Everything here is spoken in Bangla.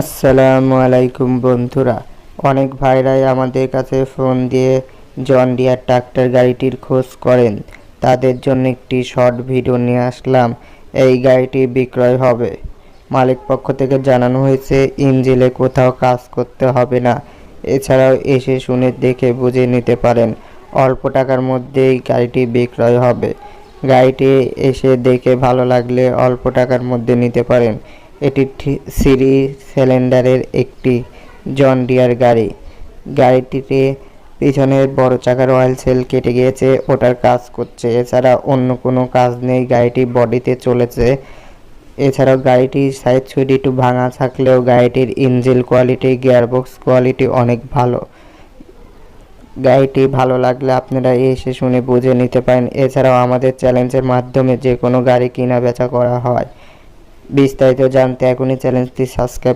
আসসালামু আলাইকুম বন্ধুরা। অনেক ভাইরাই আমাদের কাছে ফোন দিয়ে জন ডিয়ার ট্রাক্টর গাড়িটির খোঁজ করেন। তাদের জন্য একটি শর্ট ভিডিও নিয়ে আসলাম। এই গাড়িটি বিক্রয় হবে। মালিক পক্ষ থেকে জানানো হয়েছে ইঞ্জিলে কোথাও কাজ করতে হবে না। এছাড়াও এসে শুনে দেখে বুঝে নিতে পারেন, অল্প টাকার মধ্যেই গাড়িটি বিক্রয় হবে। গাড়িটি এসে দেখে ভালো লাগলে অল্প টাকার মধ্যে নিতে পারেন। এটি সিরি সিলিন্ডারের একটি জন ডিয়ার গাড়ি। গাড়িটিতে পিছনের বড় চাকার অয়েল সেল কেটে গিয়েছে, ওটার কাজ করছে। এছাড়া অন্য কোনো কাজ নেই, গাড়িটি বডিতে চলেছে। এছাড়াও গাড়িটির সাইড সুইড একটু ভাঙা থাকলেও গাড়িটির ইঞ্জিন কোয়ালিটি, গিয়ারবক্স কোয়ালিটি অনেক ভালো। গাড়িটি ভালো লাগলে আপনারা এসে শুনে বুঝে নিতে পারেন। এছাড়াও আমাদের চ্যালেঞ্জের মাধ্যমে যে কোনো গাড়ি কিনা বেচা করা হয়। বিস্তারিত জানতে এখনই চ্যানেলটি সাবস্ক্রাইব